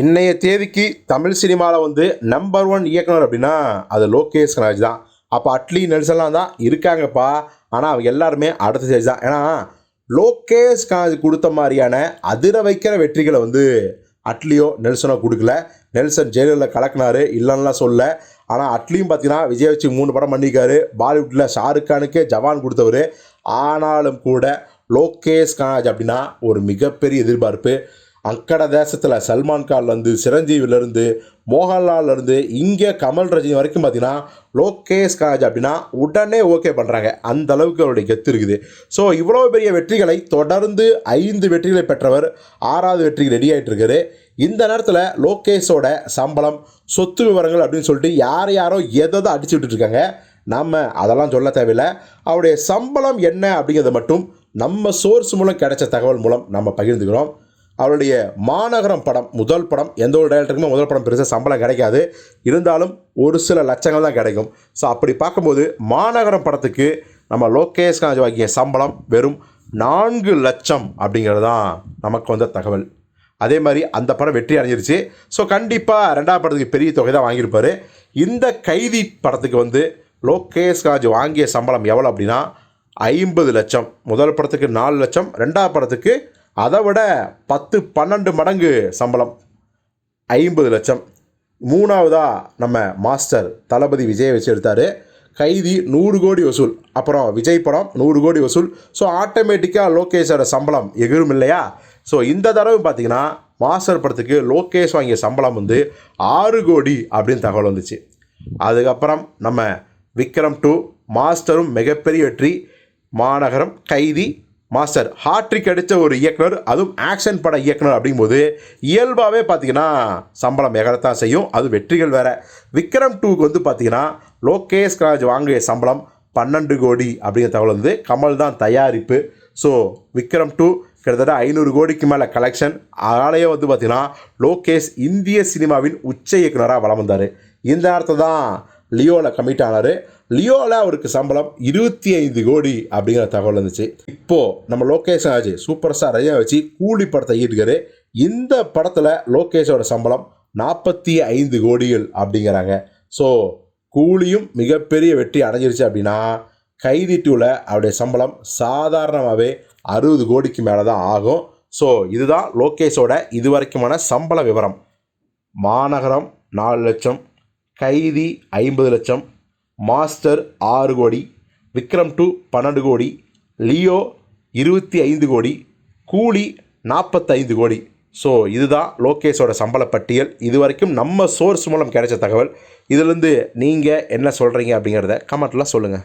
இன்றைய தேதிக்கு தமிழ் சினிமாவில் வந்து நம்பர் ஒன் இயக்குனர் அப்படின்னா அது லோகேஷ் கனராஜ் தான். அப்போ அட்லி நெல்சன்லாம் தான் இருக்காங்கப்பா. ஆனால் அவங்க எல்லாருமே அடுத்த ஸ்டேஜ் தான். ஏன்னா லோகேஷ் கனராஜ் கொடுத்த மாதிரியான அதிர வைக்கிற வெற்றிகளை வந்து அட்லியோ நெல்சனோ கொடுக்கல. நெல்சன் ஜெயலலிதா கலக்குனாரு இல்லைன்னா சொல்ல. ஆனால் அட்லியும் பார்த்தீங்கன்னா விஜய் வச்சு மூணு படம் பண்ணியிருக்காரு. பாலிவுட்டில் ஷாருக் கானுக்கே ஜவான் கொடுத்தவர். ஆனாலும் கூட லோகேஷ் கனராஜ் அப்படின்னா ஒரு மிகப்பெரிய எதிர்பார்ப்பு. அக்கடை தேசத்தில் சல்மான் கான்லேருந்து சிரஞ்சீவிலேருந்து மோகன்லால்லேருந்து இங்கே கமல் ரஜினி வரைக்கும் பார்த்தீங்கன்னா லோகேஷ் கனராஜ் அப்படின்னா உடனே ஓகே பண்ணுறாங்க அந்த அளவுக்கு அவருடைய கெத்து இருக்குது. ஸோ இவ்வளோ பெரிய வெற்றிகளை தொடர்ந்து ஐந்து வெற்றிகளை பெற்றவர் ஆறாவது வெற்றிக்கு ரெடி ஆகிட்டு இருக்காரு. இந்த நேரத்தில் லோகேஷோட சம்பளம் சொத்து விவரங்கள் அப்படின்னு சொல்லிட்டு யார் யாரோ எதோ அடிச்சு விட்டுட்டு இருக்காங்க. நம்ம அதெல்லாம் சொல்ல தேவையில்லை. அவருடைய சம்பளம் என்ன அப்படிங்கிறத மட்டும் நம்ம சோர்ஸ் மூலம் கிடைச்ச தகவல் மூலம் நம்ம பகிர்ந்துக்கிறோம். அவருடைய மாநகரம் படம் முதல் படம் எந்த ஒரு டைரக்டருக்குமே முதல் படம் பெருசாக சம்பளம் கிடைக்காது. இருந்தாலும் ஒரு சில லட்சங்கள் தான் கிடைக்கும். ஸோ அப்படி பார்க்கும்போது மாநகரம் படத்துக்கு நம்ம லோகேஷ் காஜ் வாங்கிய சம்பளம் வெறும் நான்கு லட்சம் அப்படிங்கிறது தான் நமக்கு வந்த தகவல். அதே மாதிரி அந்த படம் வெற்றி அடைஞ்சிருச்சு. ஸோ கண்டிப்பாக ரெண்டாவது படத்துக்கு பெரிய தொகை தான் வாங்கியிருப்பார். இந்த கைதி படத்துக்கு வந்து லோகேஷ் காஜ் வாங்கிய சம்பளம் எவ்வளோ அப்படின்னா ஐம்பது லட்சம். முதல் படத்துக்கு நாலு லட்சம் ரெண்டாவது படத்துக்கு அதை விட பத்து பன்னெண்டு மடங்கு சம்பளம். ஐம்பது லட்சம். மூணாவதாக நம்ம மாஸ்டர் தளபதி விஜய் வச்சு எடுத்தார். கைதி நூறு கோடி வசூல். அப்புறம் விஜய் படம் நூறு கோடி வசூல். ஸோ ஆட்டோமேட்டிக்காக லோகேஷோட சம்பளம் எகிரும் இல்லையா? ஸோ இந்த தடவை பார்த்தீங்கன்னா மாஸ்டர் படத்துக்கு லோகேஷ் வாங்கிய சம்பளம் வந்து ஆறு கோடி அப்படின்னு தகவல் வந்துச்சு. அதுக்கப்புறம் நம்ம விக்ரம் டூ மாஸ்டரும் மிகப்பெரிய வெற்றி. மாநகரம் கைதி மாஸ்டர் ஹாட்ரிக் அடித்த ஒரு இயக்குனர் அதுவும் ஆக்ஷன் பட இயக்குனர் அப்படிங்கும்போது இயல்பாகவே பார்த்தீங்கன்னா சம்பளம் எகரத்தான் செய்யும். அது வெற்றிகள் வேறு. விக்ரம் டூக்கு வந்து பார்த்தீங்கன்னா லோகேஷ் கராஜ் வாங்கிய சம்பளம் பன்னெண்டு கோடி அப்படிங்கிற தகவல் வந்து கமல் தான் தயாரிப்பு. ஸோ விக்ரம் டூ கிட்டத்தட்ட ஐநூறு கோடிக்கு மேலே கலெக்ஷன் அதாலேயே வந்து பார்த்திங்கன்னா லோகேஷ் இந்திய சினிமாவின் உச்ச இயக்குனராக வளம் வந்தார். இந்த நேரத்தை தான் லியோவில் கமிட் ஆனார். லியோவில் அவருக்கு சம்பளம் இருபத்தி ஐந்து கோடி அப்படிங்கிற தகவல் இருந்துச்சு இப்போது நம்ம லோகேஷ் ஆச்சு சூப்பர் ஸ்டார் ரஜினியை வச்சு கூலி படத்தை ஈட்டுக்காரு. இந்த படத்தில் லோகேஷோட சம்பளம் நாற்பத்தி ஐந்து கோடிகள் அப்படிங்கிறாங்க. ஸோ கூலியும் மிகப்பெரிய வெற்றி அடைஞ்சிருச்சு அப்படின்னா கைதி டூவில் அவருடைய சம்பளம் சாதாரணமாகவே அறுபது கோடிக்கு மேலே தான் ஆகும். ஸோ இதுதான் லோகேஷோட இதுவரைக்குமான சம்பள விவரம். மாநகரம் நாலு லட்சம் கைதி ஐம்பது லட்சம் மாஸ்டர் ஆறு கோடி விக்ரம் டூ பன்னெண்டு கோடி லியோ இருபத்தி ஐந்து கோடி கூலி நாற்பத்தைந்து கோடி. ஸோ இதுதான் லோகேஷோட சம்பள பட்டியல். இது வரைக்கும் நம்ம சோர்ஸ் மூலம் கிடைச்ச தகவல். இதுலேருந்து நீங்கள் என்ன சொல்கிறீங்க அப்படிங்கிறத கமெண்ட்டில் சொல்லுங்கள்